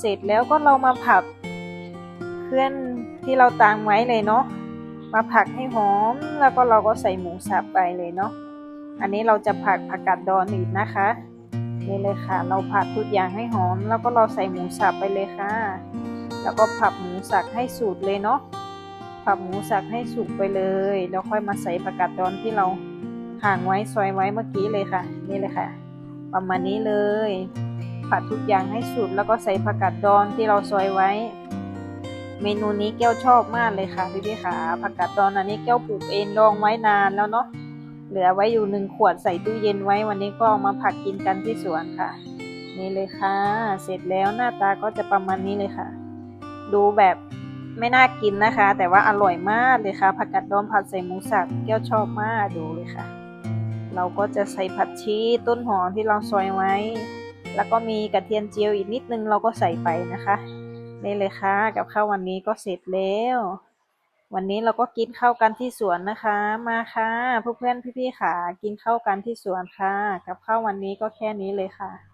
เสร็จแล้วก็เรามาผัดเครื่องที่เราตางไว้เลยเนาะมาผักให้หอมแล้วก็เราก็ใส่หมูสับไปเลยเนาะอันนี้เราจะผัดผักกาดดอนอีกนะคะนี่เลยค่ะ เราผัดทุกอย่างให้หอม แล้วก็เราใส่หมูสับไปเลยค่ะ แล้วก็ผัดหมูสับให้สุกเลยเนาะผัดหมูสับให้สุกไปเลยแล้วค่อยมาใส่ผักกาดดอนที่เราห่างไว้ซอยไว้เมื่อกี้เลยค่ะ นี่เลยค่ะ ประมาณนี้เลย ผัดทุกอย่างให้สุด แล้วก็ใส่ผักกาดดองที่เราซอยไว้ เมนูนี้แก้วชอบมากเลยค่ะพี่พี่ๆค่ะผักกาดดองอันนี้แก้วปลูกเองดองไว้นานแล้วเนาะเหลือไว้อยู่หนึ่งขวดใส่ตู้เย็นไว้วันนี้ก็เอามาผัดกินกันที่สวนค่ะ นี่เลยค่ะ เสร็จแล้วหน้าตาก็จะประมาณนี้เลยค่ะ ดูแบบไม่น่ากินนะคะ แต่ว่าอร่อยมากเลยค่ะผักกาดดองผัดใส่หมูสับแก้วชอบมากดูเลยค่ะ เราก็จะใส่ผักชีต้นหอมที่เราซอยไว้ แล้วก็มีกระเทียมเจียวอีกนิดนึงเราก็ใส่ไปนะคะนี่เลยค่ะ กับข้าววันนี้ก็เสร็จแล้ว วันนี้เราก็กินข้าวกันที่สวนนะคะ มาค่ะเพื่อนๆพี่ๆค่ะ กินข้าวกันที่สวนค่ะ กับข้าววันนี้ก็แค่นี้เลยค่ะ